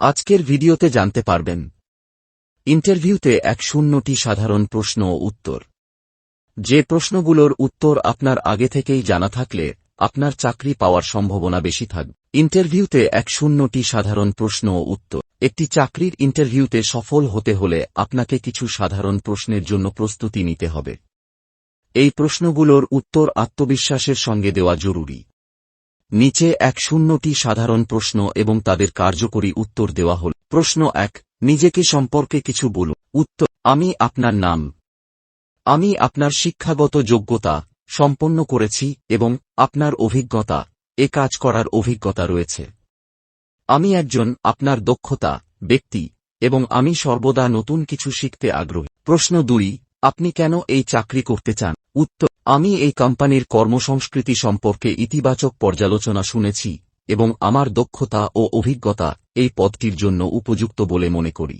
আজকের ভিডিওতে জানতে পারবেন। ইন্টারভিউতে এক শূন্যটি সাধারণ প্রশ্ন ও উত্তর। যে প্রশ্নগুলোর উত্তর আপনার আগে থেকেই জানা থাকলে, আপনার চাকরি পাওয়ার সম্ভাবনা বেশি থাকবে ইন্টারভিউতে এক শূন্যটি সাধারণ প্রশ্ন ও উত্তর। একটি চাকরির ইন্টারভিউতে সফল হতে হলে আপনাকে কিছু সাধারণ প্রশ্নের জন্য প্রস্তুতি নিতে হবে। এই প্রশ্নগুলোর উত্তর আত্মবিশ্বাসের সঙ্গে দেওয়া জরুরি। নিচে এক শূন্যটি সাধারণ প্রশ্ন এবং তাদের কার্যকরী উত্তর দেওয়া হল। প্রশ্ন এক, নিজেকে সম্পর্কে কিছু বলুন। উত্তর, আমি আপনার নাম। আমি আপনার শিক্ষাগত যোগ্যতা সম্পন্ন করেছি এবং আপনার অভিজ্ঞতা, এ কাজ করার অভিজ্ঞতা রয়েছে। আমি একজন আপনার দক্ষতা, ব্যক্তি, এবং আমি সর্বদা নতুন কিছু শিখতে আগ্রহী। প্রশ্ন দুই, আপনি কেন এই চাকরি করতে চান? উত্তর, আমি এই কোম্পানির কর্মসংস্কৃতি সম্পর্কে ইতিবাচক পর্যালোচনা শুনেছি, এবং আমার দক্ষতা ও অভিজ্ঞতা এই পদটির জন্য উপযুক্ত বলে মনে করি।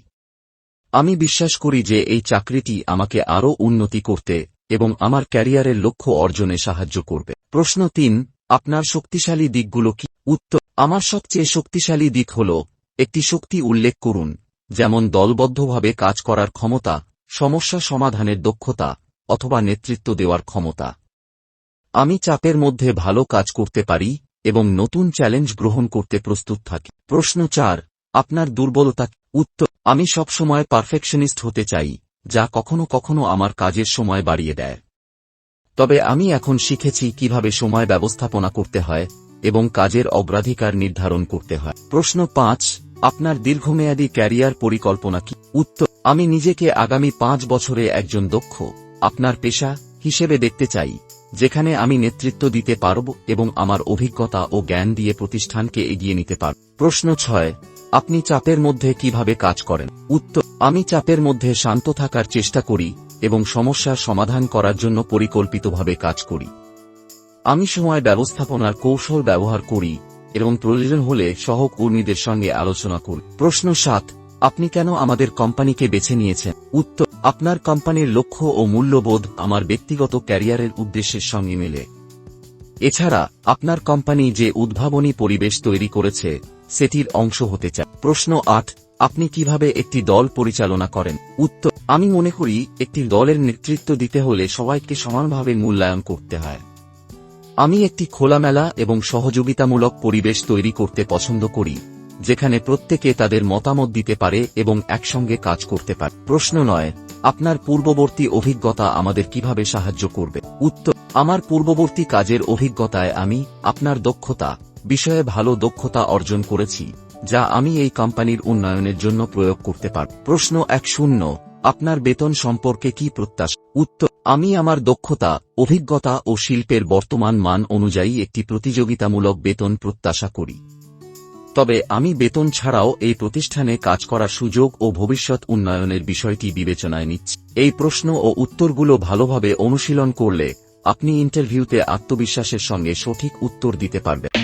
আমি বিশ্বাস করি যে এই চাকরিটি আমাকে আরও উন্নতি করতে এবং আমার ক্যারিয়ারের লক্ষ্য অর্জনে সাহায্য করবে। প্রশ্ন তিন, আপনার শক্তিশালী দিকগুলো কি? উত্তর, আমার সবচেয়ে শক্তিশালী দিক হল, একটি শক্তি উল্লেখ করুন, যেমন দলবদ্ধভাবে কাজ করার ক্ষমতা, সমস্যা সমাধানের দক্ষতা অথবা নেতৃত্ব দেওয়ার ক্ষমতা। আমি চাপের মধ্যে ভালো কাজ করতে পারি এবং নতুন চ্যালেঞ্জ গ্রহণ করতে প্রস্তুত থাকি। প্রশ্ন চার, আপনার দুর্বলতা উত্তর, আমি সবসময় পারফেকশনিস্ট হতে চাই, যা কখনো কখনো আমার কাজের সময় বাড়িয়ে দেয়। তবে আমি এখন শিখেছি কীভাবে সময় ব্যবস্থাপনা করতে হয় এবং কাজের অগ্রাধিকার নির্ধারণ করতে হয়। প্রশ্ন পাঁচ, আপনার দীর্ঘমেয়াদী ক্যারিয়ার পরিকল্পনা কি? উত্তর, আমি নিজেকে আগামী পাঁচ বছরে একজন দক্ষ আপনার পেশা হিসেবে দেখতে চাই, যেখানে আমি নেতৃত্ব দিতে পারব এবং আমার অভিজ্ঞতা ও জ্ঞান দিয়ে প্রতিষ্ঠানকে এগিয়ে নিতে পারব। প্রশ্ন ছয়, আপনি চাপের মধ্যে কীভাবে কাজ করেন? উত্তর, আমি চাপের মধ্যে শান্ত থাকার চেষ্টা করি এবং সমস্যার সমাধান করার জন্য পরিকল্পিতভাবে কাজ করি। আমি সময় ব্যবস্থাপনার কৌশল ব্যবহার করি এবং প্রয়োজন হলে সহকর্মীদের সঙ্গে আলোচনা করি। প্রশ্ন সাত, আপনি কেন আমাদের কোম্পানিকে বেছে নিয়েছেন? উত্তর আপনার কোম্পানির লক্ষ্য ও মূল্যবোধ আমার ব্যক্তিগত ক্যারিয়ারের উদ্দেশ্যের সঙ্গে মেলে। এছাড়া, আপনার কোম্পানি যে উদ্ভাবনী পরিবেশ তৈরি করেছে, সেটির অংশ হতে চায়। প্রশ্ন আট, আপনি কীভাবে একটি দল পরিচালনা করেন? উত্তর, আমি মনে করি, একটি দলের নেতৃত্ব দিতে হলে সবাইকে সমানভাবে মূল্যায়ন করতে হয়। আমি একটি খোলামেলা এবং সহযোগিতামূলক পরিবেশ তৈরি করতে পছন্দ করি। যেখানে প্রত্যেকে তাদের মতামত দিতে পারে এবং একসঙ্গে কাজ করতে পারে। প্রশ্ন নয়, আপনার পূর্ববর্তী অভিজ্ঞতা আমাদের কীভাবে সাহায্য করবে? উত্তর, আমার পূর্ববর্তী কাজের অভিজ্ঞতায় আমি আপনার দক্ষতা বিষয়ে ভালো দক্ষতা অর্জন করেছি, যা আমি এই কোম্পানির উন্নয়নের জন্য প্রয়োগ করতে পারব। প্রশ্ন এক শূন্য, আপনার বেতন সম্পর্কে কি প্রত্যাশা? উত্তর, আমি আমার দক্ষতা, অভিজ্ঞতা ও শিল্পের বর্তমান মান অনুযায়ী একটি প্রতিযোগিতামূলক বেতন প্রত্যাশা করি। তবে আমি বেতন ছাড়াও এই প্রতিষ্ঠানে কাজ করার সুযোগ ও ভবিষ্যৎ উন্নয়নের বিষয়টি বিবেচনায় নিচ্ছি। এই প্রশ্ন ও উত্তরগুলো ভালোভাবে অনুশীলন করলে আপনি ইন্টারভিউতে আত্মবিশ্বাসের সঙ্গে সঠিক উত্তর দিতে পারবেন।